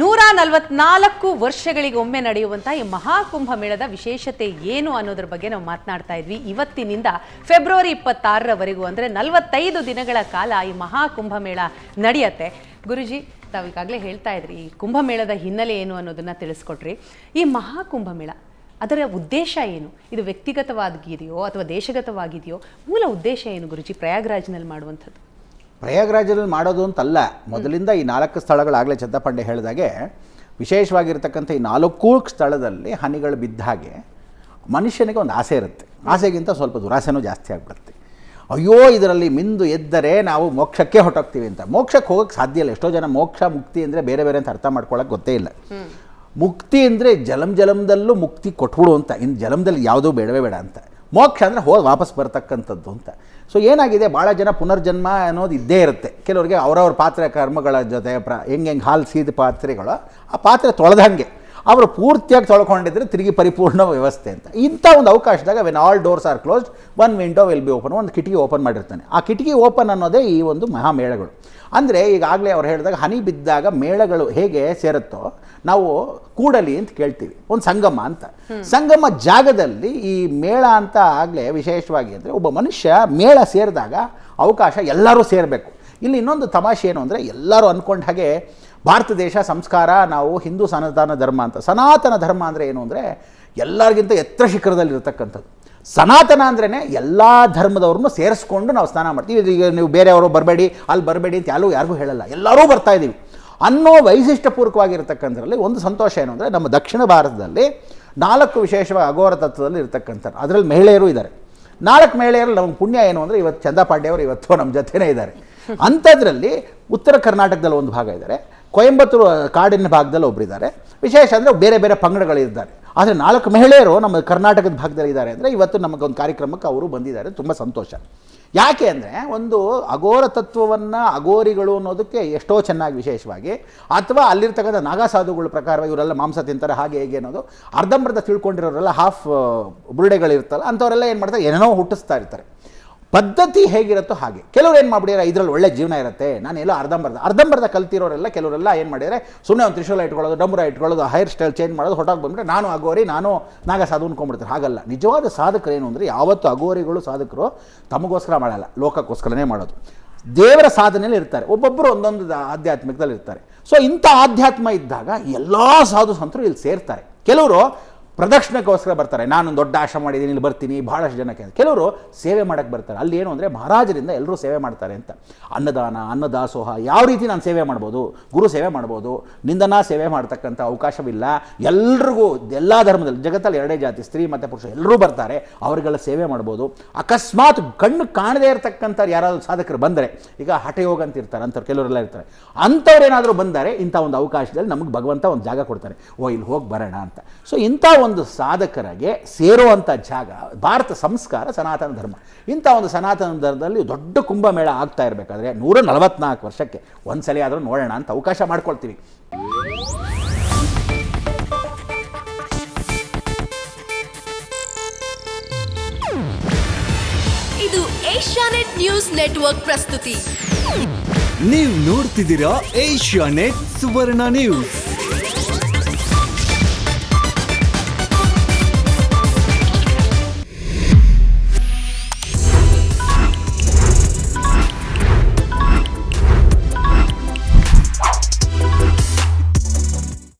ನೂರ ನಲವತ್ನಾಲ್ಕು ವರ್ಷಗಳಿಗೆ ಒಮ್ಮೆ ನಡೆಯುವಂತಹ ಈ ಮಹಾಕುಂಭ ಮೇಳದ ವಿಶೇಷತೆ ಏನು ಅನ್ನೋದ್ರ ಬಗ್ಗೆ ನಾವು ಮಾತನಾಡ್ತಾ ಇದ್ವಿ. ಇವತ್ತಿನಿಂದ ಫೆಬ್ರವರಿ ಇಪ್ಪತ್ತಾರರವರೆಗೂ ಅಂದ್ರೆ ನಲವತ್ತೈದು ದಿನಗಳ ಕಾಲ ಈ ಮಹಾಕುಂಭ ಮೇಳ ನಡೆಯತ್ತೆ. ಗುರುಜಿ, ತಾವು ಈಗಾಗಲೇ ಹೇಳ್ತಾ ಇದ್ರಿ, ಈ ಕುಂಭಮೇಳದ ಹಿನ್ನೆಲೆ ಏನು ಅನ್ನೋದನ್ನ ತಿಳಿಸ್ಕೊಟ್ರಿ. ಈ ಮಹಾಕುಂಭ ಮೇಳ ಅದರ ಉದ್ದೇಶ ಏನು? ಇದು ವ್ಯಕ್ತಿಗತವಾಗಿದೆಯೋ ಅಥವಾ ದೇಶಗತವಾಗಿದೆಯೋ? ಮೂಲ ಉದ್ದೇಶ ಏನು ಗುರುಜಿ ಪ್ರಯಾಗ್ರಾಜ್ನಲ್ಲಿ ಮಾಡುವಂಥದ್ದು? ಪ್ರಯಾಗ್ರಾಜಲ್ಲಿ ಮಾಡೋದು ಅಂತಲ್ಲ. ಮೊದಲಿಂದ ಈ ನಾಲ್ಕು ಸ್ಥಳಗಳಾಗಲೇ ಚಂದಪಂಡೆ ಹೇಳಿದಾಗೆ ವಿಶೇಷವಾಗಿರ್ತಕ್ಕಂಥ ಈ ನಾಲ್ಕು ಸ್ಥಳದಲ್ಲಿ ಹನಿಗಳು ಬಿದ್ದ ಹಾಗೆ ಮನುಷ್ಯನಿಗೆ ಒಂದು ಆಸೆ ಇರುತ್ತೆ. ಆಸೆಗಿಂತ ಸ್ವಲ್ಪ ದುರಾಸೆನೂ ಜಾಸ್ತಿ ಆಗಿಬಿಡುತ್ತೆ. ಅಯ್ಯೋ ಇದರಲ್ಲಿ ಮಿಂದು ಎದ್ದರೆ ನಾವು ಮೋಕ್ಷಕ್ಕೆ ಹೊಟ್ಟೋಗ್ತೀವಿ ಅಂತ. ಮೋಕ್ಷಕ್ಕೆ ಹೋಗೋಕ್ಕೆ ಸಾಧ್ಯ ಇಲ್ಲ. ಎಷ್ಟೋ ಜನ ಮೋಕ್ಷ ಮುಕ್ತಿ ಅಂದರೆ ಬೇರೆ ಬೇರೆ ಅಂತ ಅರ್ಥ ಮಾಡ್ಕೊಳ್ಳೋಕೆ ಗೊತ್ತೇ ಇಲ್ಲ. ಮುಕ್ತಿ ಅಂದರೆ ಜಲಂ ಜಲಂದಲ್ಲೂ ಮುಕ್ತಿ ಕೊಟ್ಬಿಡು ಅಂತ. ಇನ್ನು ಜಲಂದಲ್ಲಿ ಯಾವುದೂ ಬೇಡವೇ ಬೇಡ ಅಂತ. ಮೋಕ್ಷ ಅಂದರೆ ಹೋಗಿ ವಾಪಸ್ ಬರ್ತಕ್ಕಂಥದ್ದು ಅಂತ. ಸೊ ಏನಾಗಿದೆ? ಭಾಳ ಜನ ಪುನರ್ಜನ್ಮ ಅನ್ನೋದು ಇದ್ದೇ ಇರುತ್ತೆ. ಕೆಲವರಿಗೆ ಅವರವ್ರ ಪಾತ್ರೆ, ಕರ್ಮಗಳ ಜೊತೆ ಪ್ರ ಹೆಂಗೆ ಹೆಂಗೆ ಹಾಲು ಸೀದ ಪಾತ್ರೆಗಳು, ಆ ಪಾತ್ರೆ ತೊಳೆದಂಗೆ ಅವರು ಪೂರ್ತಿಯಾಗಿ ತೊಳ್ಕೊಂಡಿದ್ರೆ ತಿರುಗಿ ಪರಿಪೂರ್ಣ ವ್ಯವಸ್ಥೆ ಅಂತ. ಇಂಥ ಒಂದು ಅವಕಾಶದಾಗ when all doors are closed one window will be open ಒಂದು ಕಿಟಕಿ ಓಪನ್ ಮಾಡಿರ್ತಾನೆ. ಆ ಕಿಟಕಿ ಓಪನ್ ಅನ್ನೋದೇ ಈ ಒಂದು ಮಹಾಮೇಳಗಳು. ಅಂದರೆ ಈಗಾಗಲೇ ಅವ್ರು ಹೇಳಿದಾಗ ಹನಿ ಬಿದ್ದಾಗ ಮೇಳಗಳು ಹೇಗೆ ಸೇರುತ್ತೋ ನಾವು ಕೂಡಲಿ ಅಂತ ಕೇಳ್ತೀವಿ. ಒಂದು ಸಂಗಮ ಅಂತ. ಸಂಗಮ ಜಾಗದಲ್ಲಿ ಈ ಮೇಳ ಅಂತ ಆಗಲೇ ವಿಶೇಷವಾಗಿ ಅಂದರೆ ಒಬ್ಬ ಮನುಷ್ಯ ಮೇಳ ಸೇರಿದಾಗ ಅವಕಾಶ ಎಲ್ಲರೂ ಸೇರಬೇಕು. ಇಲ್ಲಿ ಇನ್ನೊಂದು ತಮಾಷೆ ಏನು ಅಂದರೆ ಎಲ್ಲರೂ ಅಂದ್ಕೊಂಡ ಹಾಗೆ ಭಾರತ ದೇಶ ಸಂಸ್ಕಾರ, ನಾವು ಹಿಂದೂ ಸನಾತನ ಧರ್ಮ ಅಂತ. ಸನಾತನ ಧರ್ಮ ಅಂದರೆ ಏನು ಅಂದರೆ ಎಲ್ಲರಿಗಿಂತ ಎತ್ತರ ಶಿಖರದಲ್ಲಿರತಕ್ಕಂಥದ್ದು ಸನಾತನ ಅಂದ್ರೇ ಎಲ್ಲ ಧರ್ಮದವ್ರನ್ನೂ ಸೇರಿಸ್ಕೊಂಡು ನಾವು ಸ್ನಾನ ಮಾಡ್ತೀವಿ. ಈಗ ನೀವು ಬೇರೆಯವರು ಬರಬೇಡಿ, ಅಲ್ಲಿ ಬರಬೇಡಿ ಅಂತ ಯಾರೂ ಯಾರಿಗೂ ಹೇಳಲ್ಲ. ಎಲ್ಲರೂ ಬರ್ತಾ ಇದ್ದೀವಿ. ಅನ್ನೋ ವೈಶಿಷ್ಟ್ಯಪೂರ್ವಕವಾಗಿರ್ತಕ್ಕಂಥದ್ರಲ್ಲಿ ಒಂದು ಸಂತೋಷ ಏನು ಅಂದರೆ ನಮ್ಮ ದಕ್ಷಿಣ ಭಾರತದಲ್ಲಿ ನಾಲ್ಕು ವಿಶೇಷವಾಗಿ ಅಘೋರ ತತ್ವದಲ್ಲಿ ಇರತಕ್ಕಂಥದ್ದು. ಅದರಲ್ಲಿ ಮಹಿಳೆಯರು ಇದ್ದಾರೆ. ನಾಲ್ಕು ಮಹಿಳೆಯರು ನಮ್ಮ ಪುಣ್ಯ ಏನು ಅಂದರೆ ಇವತ್ತು ಚಂದಾಪಾಂಡೆ ಅವರು ಇವತ್ತು ನಮ್ಮ ಜೊತೆನೇ ಇದ್ದಾರೆ. ಅಂಥದ್ರಲ್ಲಿ ಉತ್ತರ ಕರ್ನಾಟಕದಲ್ಲಿ ಒಂದು ಭಾಗ ಇದ್ದಾರೆ. ಕೊಯಂಬತ್ತೂರು ಕಾಡಿನ ಭಾಗದಲ್ಲಿ ಒಬ್ಬರಿದ್ದಾರೆ ವಿಶೇಷ ಅಂದರೆ ಬೇರೆ ಬೇರೆ ಪಂಗಡಗಳಿದ್ದಾರೆ ಆದರೆ ನಾಲ್ಕು ಮಹಿಳೆಯರು ನಮ್ಮ ಕರ್ನಾಟಕದ ಭಾಗದಲ್ಲಿ ಇದ್ದಾರೆ ಅಂದರೆ ಇವತ್ತು ನಮಗೊಂದು ಕಾರ್ಯಕ್ರಮಕ್ಕೆ ಅವರು ಬಂದಿದ್ದಾರೆ. ತುಂಬ ಸಂತೋಷ. ಯಾಕೆ ಅಂದರೆ ಒಂದು ಅಘೋರ ತತ್ವವನ್ನು, ಅಘೋರಿಗಳು ಅನ್ನೋದಕ್ಕೆ ಎಷ್ಟೋ ಚೆನ್ನಾಗಿ ವಿಶೇಷವಾಗಿ, ಅಥವಾ ಅಲ್ಲಿರ್ತಕ್ಕಂಥ ನಾಗಾಸಾಧುಗಳ ಪ್ರಕಾರ ಇವರೆಲ್ಲ ಮಾಂಸ ತಿಂತಾರೆ, ಹಾಗೆ ಹೇಗೆ ಅನ್ನೋದು ಅರ್ಧಂಬರ್ಧ ತಿಳ್ಕೊಂಡಿರೋರೆಲ್ಲ ಹಾಫ್ ಬುರುಡೆಗಳಿರ್ತಲ್ಲ ಅಂಥವರೆಲ್ಲ ಏನು ಮಾಡ್ತಾರೆ? ಏನೇನೋ ಹುಟ್ಟಿಸ್ತಾ ಇರ್ತಾರೆ. ಪದ್ಧತಿ ಹೇಗಿರುತ್ತೋ ಹಾಗೆ. ಕೆಲವ್ರು ಏನು ಮಾಡಿಬಿಡ್ಯಾರ ಇದರಲ್ಲಿ ಒಳ್ಳೆ ಜೀವನ ಇರುತ್ತೆ. ನಾನು ಎಲ್ಲೋ ಅರ್ಧಂಬರ್ಧ. ಅರ್ಧಂಬರ್ಧ ಕಲ್ತಿರೋರೆಲ್ಲ ಕೆಲವರೆಲ್ಲ ಏನು ಮಾಡಿದರೆ ಸುಮ್ಮನೆ ಒಂದು ತ್ರಿಶೂಲ ಇಟ್ಕೊಳ್ಳೋದು, ಡಂಬರ ಇಟ್ಕೊಳ್ಳೋದು ಹೇರ್ ಸ್ಟೈಲ್ ಚೇಂಜ್ ಮಾಡೋದು ಹೊಟ್ಟಾಗಿ ಬಂದ್ಬಿಟ್ರೆ ನಾನು ಅಗೋರಿ ನಾನು ನಾಗ ಸಾಧು ಅನ್ಕೊಂಡ್ಬಿಡ್ತಾರೆ ಹಾಗಲ್ಲ. ನಿಜವಾದ ಸಾಧಕರು ಏನು ಅಂದರೆ, ಯಾವತ್ತು ಅಗೋರಿಗಳು ಸಾಧಕರು ತಮಗೋಸ್ಕರ ಮಾಡಲ್ಲ. ಲೋಕಕ್ಕೋಸ್ಕರನೇ ಮಾಡೋದು. ದೇವರ ಸಾಧನೆಯಲ್ಲಿ ಇರ್ತಾರೆ. ಒಬ್ಬೊಬ್ಬರು ಒಂದೊಂದು ಆಧ್ಯಾತ್ಮಿಕದಲ್ಲಿ ಇರ್ತಾರೆ ಸೊ ಇಂಥ ಆಧ್ಯಾತ್ಮ ಇದ್ದಾಗ ಎಲ್ಲ ಸಾಧು ಸಂತರು ಇಲ್ಲಿ ಸೇರ್ತಾರೆ. ಕೆಲವರು ಪ್ರದಕ್ಷಿಣೆಗೋಸ್ಕರ ಬರ್ತಾರೆ. ನಾನು ದೊಡ್ಡ ಆಶ್ರಮ ಮಾಡಿದ್ದೀನಿ, ಇಲ್ಲಿ ಬರ್ತೀನಿ ಭಾಳಷ್ಟು ಜನಕ್ಕೆ ಕೆಲವರು ಸೇವೆ ಮಾಡೋಕ್ಕೆ ಬರ್ತಾರೆ. ಅಲ್ಲಿ ಏನು ಅಂದರೆ ಮಹಾರಾಜರಿಂದ ಎಲ್ಲರೂ ಸೇವೆ ಮಾಡ್ತಾರೆ ಅಂತ. ಅನ್ನದಾನ, ಅನ್ನದಾಸೋಹ, ಯಾವ ರೀತಿ ನಾನು ಸೇವೆ ಮಾಡ್ಬೋದು, ಗುರು ಸೇವೆ ಮಾಡ್ಬೋದು, ನಿಂದನ ಸೇವೆ ಮಾಡ್ತಕ್ಕಂಥ ಅವಕಾಶವಿಲ್ಲ. ಎಲ್ರಿಗೂ, ಎಲ್ಲ ಧರ್ಮದಲ್ಲಿ, ಜಗತ್ತಲ್ಲಿ ಎರಡೇ ಜಾತಿ, ಸ್ತ್ರೀ ಮತ್ತು ಪುರುಷ, ಎಲ್ಲರೂ ಬರ್ತಾರೆ, ಅವರಿಗೆಲ್ಲ ಸೇವೆ ಮಾಡ್ಬೋದು. ಅಕಸ್ಮಾತ್ ಕಣ್ಣು ಕಾಣದೇ ಇರತಕ್ಕಂಥ ಯಾರಾದರೂ ಸಾಧಕರು ಬಂದರೆ, ಈಗ ಹಠಯೋಗ ಅಂತ ಇರ್ತಾರೆ, ಅಂಥವ್ರು ಕೆಲವರೆಲ್ಲ ಇರ್ತಾರೆ. ಅಂಥವ್ರೇನಾದರೂ ಬಂದರೆ ಇಂಥ ಒಂದು ಅವಕಾಶದಲ್ಲಿ ನಮಗೆ ಭಗವಂತ ಒಂದು ಜಾಗ ಕೊಡ್ತಾರೆ. ಓ, ಇಲ್ಲಿ ಹೋಗಿ ಬರೋಣ ಅಂತ. ಸೊ ಇಂಥ ಒಂದು ಸಾಧಕರಿಗೆ ಸೇರುವಂಥ ಜಾಗ ಭಾರತ ಸಂಸ್ಕಾರ ಸನಾತನ ಧರ್ಮ. ಇಂಥ ಒಂದು ಸನಾತನ ಧರ್ಮದಲ್ಲಿ ದೊಡ್ಡ ಕುಂಭಮೇಳ ಆಗ್ತಾ ಇರಬೇಕಾದ್ರೆ ನೂರ ನಲವತ್ನಾಲ್ಕು ವರ್ಷಕ್ಕೆ ಒಂದ್ಸಲಿ ಆದರೂ ನೋಡೋಣ ಅಂತ ಅವಕಾಶ ಮಾಡ್ಕೊಳ್ತೀವಿ. ಇದು ಏಷ್ಯಾನೆಟ್ ನ್ಯೂಸ್ ನೆಟ್ವರ್ಕ್ ಪ್ರಸ್ತುತಿ. ನೀವು ನೋಡ್ತಿದ್ದೀರಾ ಏಷ್ಯಾ ನೆಟ್ ಸುವರ್ಣ ನ್ಯೂಸ್.